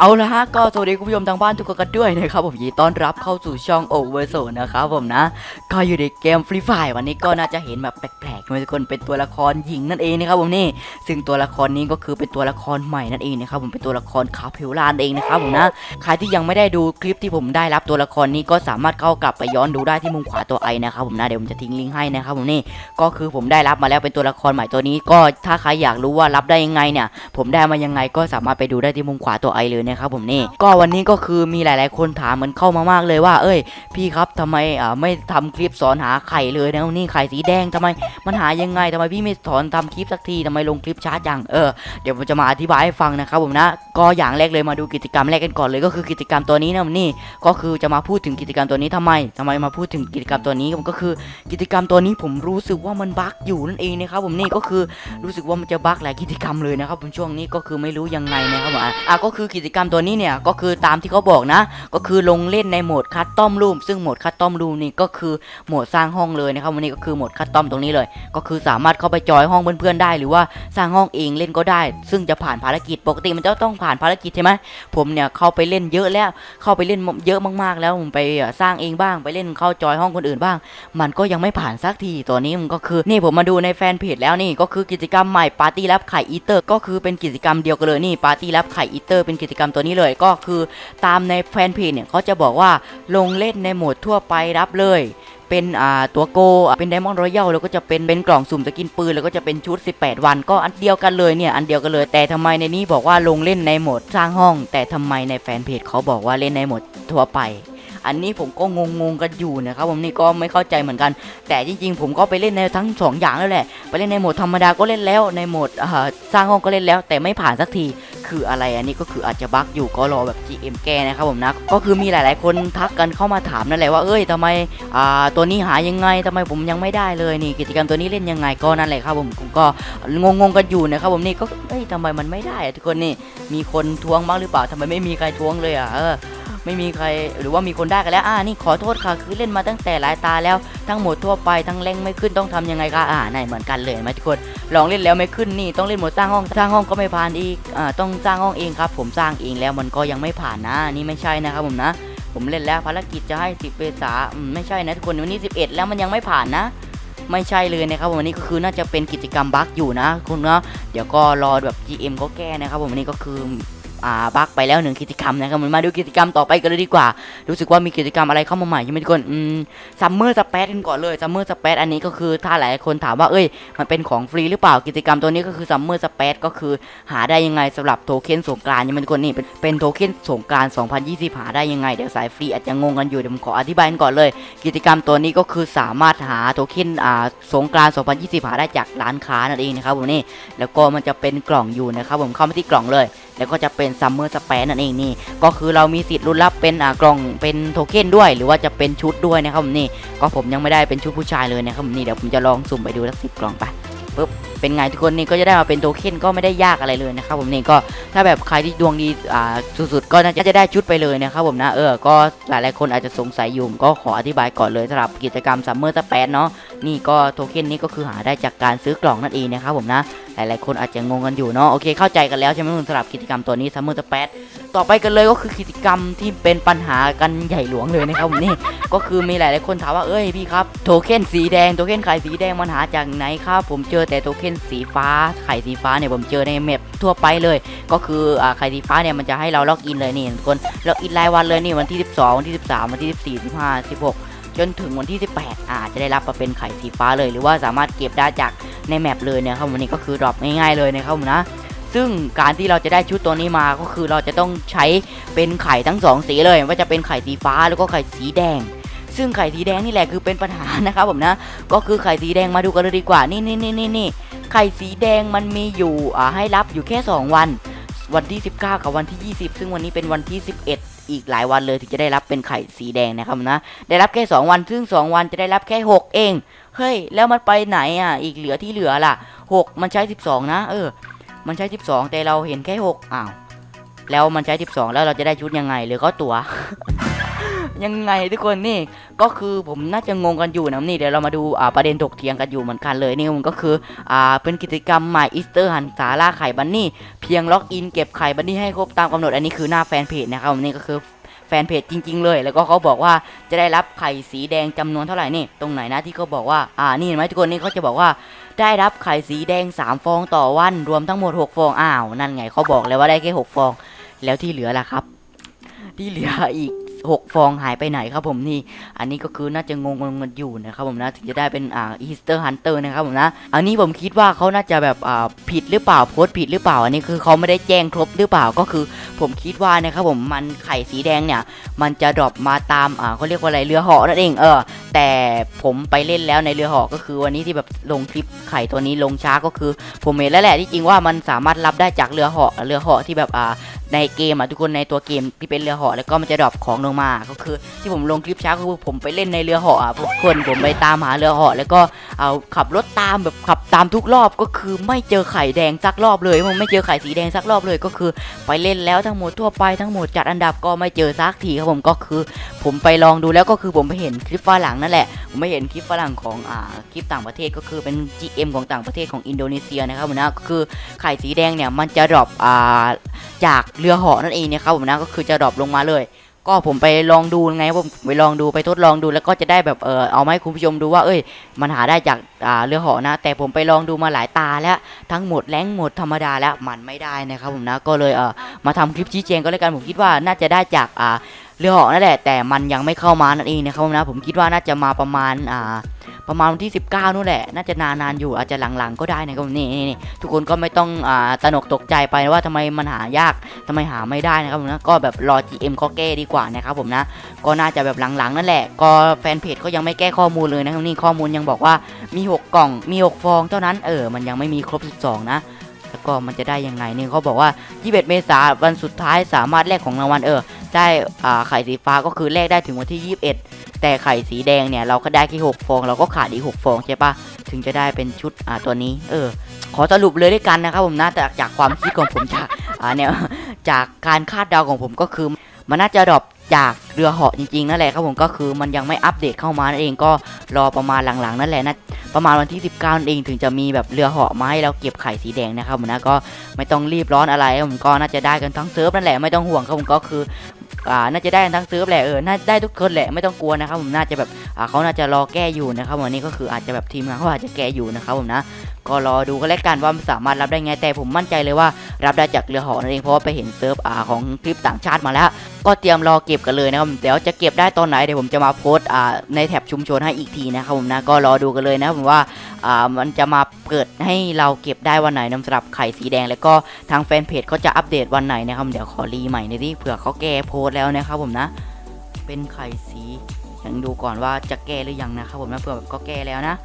เอาละฮะก็สวัสดีคุณผู้ชมทางบ้านทุกคนกันด้วยนะครับผมยินดีต้อนรับเข้าสู่ช่องโอเวอร์โซนะครับผมนะ ก็อยู่ในเกมฟรีไฟวันนี้ก็น่าจะเห็นแบบแปลกๆทุกคนเป็นตัวละครหญิงนั่นเองนะครับผมนี่ซึ่งตัวละครนี้ก็คือเป็นตัวละครใหม่นั่นเองนะครับผมเป็นตัวละครคาเพลลานเองนะครับผมนะใครที่ยังไม่ได้ดูคลิปที่ผมได้รับตัวละครนี้ก็สามารถเข้ากลับไปย้อนดูได้ที่มุมขวาตัวไอนะครับผมนะเดี๋ยวผมจะทิ้งลิงก์ให้นะครับผมนี่ก็คือผมได้รับมาแล้วเป็นตัวละครใหม่ตัวนี้ ก็ถ้าใครอยากรู้ว่ารับได้ยังไงเนี่ย ผมได้มายังไงก็สามารถไปดูได้ที่มุมขวาตัวไอเลยนะครับผมนี่ก็วันนี้ก็คือมีหลาย ๆ คนถามเหมือนเข้ามามากเลยว่า เอ้ย พี่ครับทำไมอ่าไม่ทำคลิปสอนหาไข่เลยนะนี่ไข่สีแดงทำไมมันหายังไงทำไมพี่ไม่สอนทำคลิปสักทีทำไมลงคลิปช้าจังเออเดี๋ยวผมจะมาอธิบายให้ฟังนะครับผมนะก็อย่างแรกเลยมาดูกิจกรรมแรกกันก่อนเลยก็คือกิจกรรมตัวนี้นะนี่ก็คือจะมาพูดถึงกิจกรรมตัวนี้ทำไมทำไมมาพูดถึงกิจกรรมตัวนี้ก็คือ กิจกรรมตัวนี้ผมรู้สึกว่ามันบั๊กอยู่นั่นเองนะครับผมนี่ก็คือรู้สึกว่ามันจะบั๊กหลายกิจกรรมเลยนะครับผมช่วงนี้ก็คือไม่รู้ยังไงนะครับผมอะก็คือกิจกรรมตัวนี้เนี่ยก็คือตามที่เขาบอกนะ ก็คือลงเล่นในโหมดคัสตอมรูมซึ่งโหมดคัสตอมรูมนี่ก็คือโหมดสร้างห้องเลยนะครับวันนี้ก็คือโหมดคัสตอมตรงนี้เลย ก็คือสามารถเข้าไปจอยห้องเพื่อนๆได้ หรือว่าสร้างห้องเองเล่นก็ได้ ซึ่งจะผ่านภารกิจปกติมันจะต้องผ่านภารกิจใช่ไหมผมเนี่ยเข้าไปเล่นเยอะแล้วเข้าไปเล่นเยอะมากๆ แล้วผมไปสร้างเองบ้างไปเล่นเข้าจอยห้องคนอื่นบ้าง มันก็ยังไม่ผ่านสักทีตัวนี้มันก็คือนี่ผมมาดูในแฟนเพจแล้วนี่ก็คือกิจกรรมใหม่ปาร์ตี้แลบไข่อีเตอร์ก็คือเป็นกิจกรรมเดียวกันเลยนี่ปาร์ตี้แลบไข่อีเตอร์เป็นกิจกรรมตัวนี้เลยก็คือตามในแฟนเพจเนี่ยเขาจะบอกว่าลงเล่นในโหมดทั่วไปรับเลย เป็นอ่าตัวโกเป็นไดมอนด์รอยัลแล้วก็จะเป็นเป็นกล่องสุ่มสกินปืนแล้วก็จะเป็นชุด 18 วัน ก็อันเดียวกันเลยเนี่ยอันเดียวกันเลย แต่ทำไมในนี้บอกว่าลงเล่นในโหมดสร้างห้อง แต่ทำไมในแฟนเพจเขาบอกว่าเล่นในโหมดทั่วไปอันนี้ผมก็งงๆกันอยู่นะครับผมนี่ก็ไม่เข้าใจเหมือนกัน แต่จริง ๆ ผมก็ไปเล่นในทั้งสองอย่างแล้วแหละ ไปเล่นในโหมดธรรมดาก็เล่นแล้วในโหมดสร้างห้องก็เล่นแล้ว แต่ไม่ผ่านสักที คืออะไรอันนี้ก็คืออาจจะบั๊กอยู่ก็รอแบบ GM แก้นะครับผมนะ ก็คือมีหลาย ๆ คนทักกันเข้ามาถามนั่นแหละว่าเอ้ยทำไมอ่าตัวนี้หายังไงทำไมผมยังไม่ได้เลยนี่กิจกรรมตัวนี้เล่นยังไงก็นั่นแหละครับผมผมก็งงๆกันอยู่นะครับผมนี่ก็เอ้ยทำไมมันไม่ได้อะทุกคนนี่มีคนทวงบ้างหรือเปล่าทำไมไม่มีใครทวงเลยอะเออ ไม่มีใครหรือว่ามีคนได้กันแล้วอ่านี่ขอโทษค่ะคือเล่นมาตั้งแต่หลายตาแล้วทั้งหมดทั่วไปทั้งแรงไม่ขึ้นต้องทำยังไงคะอ่าไหนเหมือนกันเลยไหมทุกคนลองเล่นแล้วไม่ขึ้นนี่ต้องเล่นหมดสร้างห้องสร้างห้องก็ไม่ผ่านอีกอ่าต้องสร้างห้องเองครับ ผมสร้างเองแล้วมันก็ยังไม่ผ่านนะนี่ไม่ใช่นะครับผมนะ ผมเล่นแล้วภารกิจจะให้ 10เมษาอืมไม่ใช่นะทุกคนวันนี้ 11 แล้วมันยังไม่ผ่านนะไม่ใช่เลยนะครับผมวันนี้ก็คือน่าจะเป็นกิจกรรมบั๊กอยู่นะคุณเนาะเดี๋ยวก็รอแบบ GM เขาแก้นะครับผมวันนี้ก็คือ อ่าบักไปแล้วหนึ่งกิจกรรมนะครับผมมาดูกิจกรรมต่อไปกันเลยดีกว่า รู้สึกว่ามีกิจกรรมอะไรเข้ามาใหม่ใช่ไหมทุกคนอืมซัมเมอร์สเปซกันก่อนเลยซัมเมอร์สเปซอันนี้ก็คือถ้าหลายคนถามว่าเอ้ย มันเป็นของฟรีหรือเปล่ากิจกรรมตัวนี้ก็คือซัมเมอร์สเปซก็คือหาได้ยังไงสำหรับโทเค็นสงกรานต์ใช่ไหมทุกคนนี่เป็นเป็นโทเค็นสงกรานต์2020 หาได้ยังไงเดี๋ยวสายฟรีอาจจะงงกันอยู่เดี๋ยวผมขออธิบายกันก่อนเลย กิจกรรมตัวนี้ก็คือสามารถหาโทเค็นอ่าสงกรานต์2020 หาได้จากร้านค้านั่นเองนะครับผมนี่แล้วก็มันจะเป็นกล่องอยู่นะครับผมเข้ามาที่กล่องเลย แล้วก็จะเป็นซัมเมอร์สเปซนั่นเองนี่ ก็คือเรามีสิทธิ์ลุ้นรับเป็นกล่องเป็นโทเค็นด้วย หรือว่าจะเป็นชุดด้วยนะครับผมนี่ ก็ผมยังไม่ได้เป็นชุดผู้ชายเลยนะครับผมนี่เดี๋ยวผมจะลองสุ่มไปดูสักสิบกล่องไป ปึ๊บเป็นไงทุกคนนี่ก็จะได้มาเป็นโทเค็นก็ไม่ได้ยากอะไรเลยนะครับผมนี่ก็ถ้าแบบใครที่ดวงดีอ่าสุดๆก็น่าจะได้ชุดไปเลยนะครับผมนะเออก็หลายๆคนอาจจะสงสัยอยู่ก็ขออธิบายก่อนเลยสำหรับกิจกรรมซัมเมอร์สเปซเนาะนี่ก็โทเค็นนี้ก็คือหาได้จากการซื้อกล่องนั่นเองนะครับผมนะหลายๆคนอาจจะงงกันอยู่เนาะโอเคเข้าใจกันแล้วใช่ไหมคุณสำหรับกิจกรรมตัวนี้ซัมเมอร์สเปซ ต่อไปกันเลยก็คือกิจกรรมที่เป็นปัญหากันใหญ่หลวงเลยนะครับผมนี่ก็คือมีหลายๆคนถามว่าเอ้ยพี่ครับโทเค็นสีแดงโทเค็นไข่สีแดงมันหาจากไหนครับ ผมเจอแต่โทเค็นสีฟ้าไข่สีฟ้าเนี่ยผมเจอในแมปทั่วไปเลย ก็คืออ่าไข่สีฟ้าเนี่ยมันจะให้เราล็อกอินเลยนี่ทุกคนล็อกอินรายวันเลยนี่วันที่ 12 วันที่ 13 วันที่ 14 15 16 จนถึงวันที่ 18อาจจะได้รับมาเป็นไข่สีฟ้าเลย หรือว่าสามารถเก็บได้จากในแมปเลยนะครับวันนี้ก็คือดรอปง่ายๆเลยนะครับผมนะ ซึ่งการที่เราจะได้ชุดตัวนี้มาก็คือเราจะต้องใช้เป็นไข่ทั้งสองสีเลยว่าจะเป็นไข่สีฟ้าแล้วก็ไข่สีแดง ซึ่งไข่สีแดงนี่แหละคือเป็นปัญหานะครับผมนะ ก็คือไข่สีแดงมาดูกันเลยดีกว่านี่นี่นี่นี่นี่ไข่สีแดงมันมีอยู่อ่าให้รับอยู่แค่ 2 วัน วันที่ 19 กับวันที่ 20 ซึ่งวันนี้เป็นวันที่ 11อีกหลายวันเลยถึงจะได้รับเป็นไข่สีแดงนะครับนะ ได้รับแค่ 2 วัน ซึ่ง 2 วันจะได้รับแค่ 6 เอง เฮ้ย แล้วมันไปไหนอะ อีกเหลือที่เหลือล่ะ 6 มันใช้ 12 นะ เออ มันใช้ 12 แต่เราเห็นแค่6อ้าวแล้วมันใช้ 12 แล้วเราจะได้ชุดยังไงหรือก็ตัวยังไงทุกคนนี่ก็คือผมน่าจะงงกันอยู่นะนี่เดี๋ยวเรามาดูอ่าประเด็นถกเถียงกันอยู่เหมือนกันเลยนี่มันก็คืออ่าเป็นกิจกรรมใหม่อีสเตอร์หันสาล่าไข่บันนี่เพียงล็อกอินเก็บไข่บันนี่ให้ครบตามกำหนดอันนี้คือหน้าแฟนเพจนะครับผมนี่ก็คือ แฟนเพจจริง ๆ เลย แล้วก็เขาบอกว่าจะได้รับไข่สีแดงจำนวนเท่าไหร่นี่ ตรงไหนนะที่เขาบอกว่า อ่า นี่เห็นไหมทุกคนนี่เขาจะบอกว่าได้รับไข่สีแดง 3 ฟองต่อวัน รวมทั้งหมด 6 ฟอง อ้าว นั่นไงเขาบอกแล้วว่าได้แค่ 6 ฟอง แล้วที่เหลือล่ะครับ ที่เหลืออีก 6 ฟองหายไปไหนครับผมนี่ อันนี้ก็คือน่าจะงงงกันอยู่นะครับผมนะถึงจะได้เป็นอ่าอีสเตอร์ฮันเตอร์นะครับผมนะ อันนี้ผมคิดว่าเขาน่าจะแบบอ่าผิดหรือเปล่าโพสผิดหรือเปล่า อันนี้คือเขาไม่ได้แจ้งครบหรือเปล่าก็คือ ผมคิดว่านะครับผมมันไข่สีแดงเนี่ย มันจะดรอปมาตามอ่าเขาเรียกว่าอะไรเรือเหาะนั่นเองเออแต่ผมไปเล่นแล้วในเรือเหาะก็คือวันนี้ที่แบบลงคลิปไข่ตัวนี้ลงช้าก็คือ ผมเห็นแล้วแหละที่จริงว่ามันสามารถรับได้จากเรือเหาะเรือเหาะที่แบบอ่า ในเกมอะทุกคนในตัวเกมที่เป็นเรือเหาะแล้วก็มันจะดรอปของลงมาก็คือ ที่ผมลงคลิปช้าก็คือผมไปเล่นในเรือเหาะอะทุกคนผมไปตามหาเรือเหาะแล้วก็เอาขับรถตามแบบขับตามทุกรอบก็คือไม่เจอไข่แดงสักรอบเลยผมไม่เจอไข่สีแดงสักรอบเลยก็คือ ไปเล่นแล้วทั้งหมดทั่วไปทั้งหมดจัดอันดับก็ไม่เจอสักทีครับผมก็คือ ผมไปลองดูแล้วก็คือผมไปเห็นคลิปฝรั่งนั่นแหละผมไม่เห็นคลิปฝรั่งของอ่าคลิปต่างประเทศก็คือเป็น GM ของต่างประเทศของอินโดนีเซียนะครับผมนะก็คือไข่สีแดงเนี่ยมันจะดรอปอ่าจากเรือเหาะนั่นเองนะครับผมนะก็คือจะดรอปลงมาเลย ก็ผมไปลองดูไงผมไปลองดูไปทดลองดูแล้วก็จะได้แบบเออเอามาให้คุณผู้ชมดูว่าเอ้ย มันหาได้จากอ่าเรือเหาะนะ แต่ผมไปลองดูมาหลายตาแล้วทั้งหมดแรงหมดธรรมดาแล้วมันไม่ได้นะครับผมนะก็เลยเออมาทำคลิปชี้แจงก็แล้วกันผมคิดว่าน่าจะได้จากอ่า เรือหาะนั่นแหละแต่มันยังไม่เข้ามานั่นเองนะครับผมนะผมคิดว่าน่าจะมาประมาณอ่าประมาณวันที่ 19นู่นแหละ น่าจะนานๆอยู่อาจจะหลังๆก็ได้นะครับผมนี่นี่นทุกคนก็ไม่ต้องอ่าตระหนกตกใจไปว่าทำไมมันหายากทำไมหาไม่ได้นะครับผมนะก็แบบรอ GM เขาแก้ดีกว่านะครับผมนะก็น่าจะแบบหลังๆนั่นแหละ ก็แฟนเพจก็ยังไม่แก้ข้อมูลเลยนะครับนี่ข้อมูลยังบอกว่ามี 6 กล่องมี 6 ฟองเท่านั้นเออมันยังไม่มีครบ 12 นะ แล้วก็มันจะได้ยังไงนี่เขาบอกว่า 21 เมษายนวันสุดท้ายสามารถแลกของรางวัลเออได้อ่าไข่สีฟ้าก็คือแลกได้ถึงวันที่ 21 แต่ไข่สีแดงเนี่ยเราก็ได้แค่6ฟองเราก็ขาดอีก 6 ฟองใช่ปะถึงจะได้เป็นชุดอ่าตัวนี้ เออ ขอสรุปเลยด้วยกันนะครับผมนะจากจากความคิดของผมจากอ่าเนี่ยจากการคาดเดาของผมก็คือมันน่าจะดรอป จากเรือเหาะจริงๆนั่นแหละครับผมก็คือมันยังไม่อัปเดตเข้ามานั่นเองก็รอประมาณหลังๆนั่นแหละนะประมาณวันที่ 19นั่นเองถึงจะมีแบบเรือเหาะมาให้เราเก็บไข่สีแดงนะครับผมนะก็ไม่ต้องรีบร้อนอะไรผมก็น่าจะได้กันทั้งเซิร์ฟนั่นแหละไม่ต้องห่วงครับผมก็คืออ่าน่าจะได้กันทั้งเซิร์ฟแหละเออน่าได้ทุกคนแหละไม่ต้องกลัวนะครับผมน่าจะแบบอ่าเขาน่าจะรอแก้อยู่นะครับวันนี้ก็คืออาจจะแบบทีมงานเขาอาจจะแก้อยู่นะครับผมนะก็รอดูกันแล้วกันว่ามันสามารถรับได้ไงแต่ผมมั่นใจเลยว่า รับได้จากเรือเหาะนั่นเองเพราะว่าไปเห็นเซิร์ฟอ่าของคลิปต่างชาติมาแล้ว ก็เตรียมรอเก็บกันเลยนะครับเดี๋ยวจะเก็บได้ตอนไหนเดี๋ยวผมจะมาโพสต์อ่าในแท็บชุมชนให้อีกทีนะครับผมนะก็รอดูกันเลยนะผมว่าอ่ามันจะมาเกิดให้เราเก็บได้วันไหนนะสำหรับไข่สีแดง แล้วก็ทางแฟนเพจเขาจะอัปเดตวันไหนนะครับเดี๋ยวขอรีใหม่ในอยที่เผื่อเขาแก้โพสต์แล้วนะครับผมนะ เป็นไข่สียังดูก่อนว่าจะแก้หรือยังนะครับผมนะเผื่อก็แก้แล้วนะ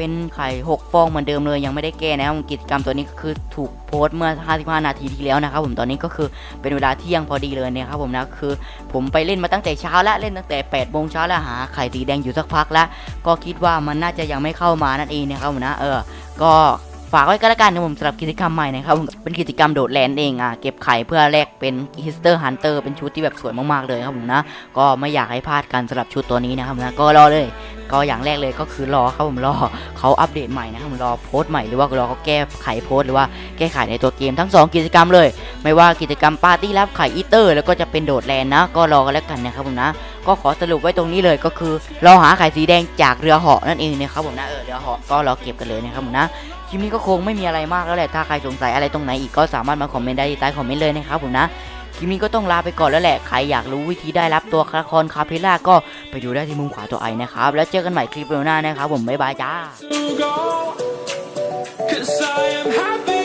เป็นไข่ 6 ฟองเหมือนเดิมเลยยังไม่ได้แก้นะครับกิจกรรมตัวนี้ก็คือถูกโพสต์เมื่อ 55 นาทีที่แล้วนะครับผมตอนนี้ก็คือเป็นเวลาเที่ยงพอดีเลยนะครับผมนะคือ ผมไปเล่นมาตั้งแต่เช้าแล้วเล่นตั้งแต่8โมงเช้าแล้วหาไข่สีแดงอยู่สักพักแล้ว ก็คิดว่ามันน่าจะยังไม่เข้ามานั่นเองนะครับผมนะเออก็ฝากไว้ก็แล้วกันนะผมสำหรับกิจกรรมใหม่นะครับผมเป็นกิจกรรมโดดแลนด์เองอะเก็บไข่เพื่อแลกเป็นฮิสเตอร์ฮันเตอร์เป็นชุดที่แบบสวยมากๆเลยครับผมนะ ก็ไม่อยากให้พลาดกันสำหรับชุดตัวนี้นะครับนะก็รอเลย ก็อย่างแรกเลยก็คือรอครับผมรอเขาอัปเดตใหม่นะครับผมรอโพสต์ใหม่หรือว่ารอเขาแก้ไขโพสต์หรือว่าแก้ไขในตัวเกมทั้ง 2 กิจกรรมเลย ไม่ว่ากิจกรรมปาร์ตี้รับไข่อีเตอร์ แล้วก็จะเป็นโดดแลนนะ ก็รอกันแล้วกันนะครับผมนะ ก็ขอสรุปไว้ตรงนี้เลยก็คือราหาไข่สีแดงจากเรือเหาะนั่นเองนะครับผมนะเออเรือเหาะก็รอเก็บกันเลยนะครับผมนะคลิปนี้ก็คงไม่มีอะไรมากแล้วแหละถ้าใครสงสัยอะไรตรงไหนอีกก็สามารถมาคอมเมนต์ได้ที่ใต้คอมเมนต์เลยนะครับผมนะ คลิปนี้ก็ต้องลาไปก่อนแล้วแหละ ใครอยากรู้วิธีได้รับตัวละครคาเพล่าก็ไปดูได้ที่มุมขวาตัวไอนะครับ แล้วเจอกันใหม่คลิปหน้านะครับผมบ๊ายบายจ้า Cause I am happy.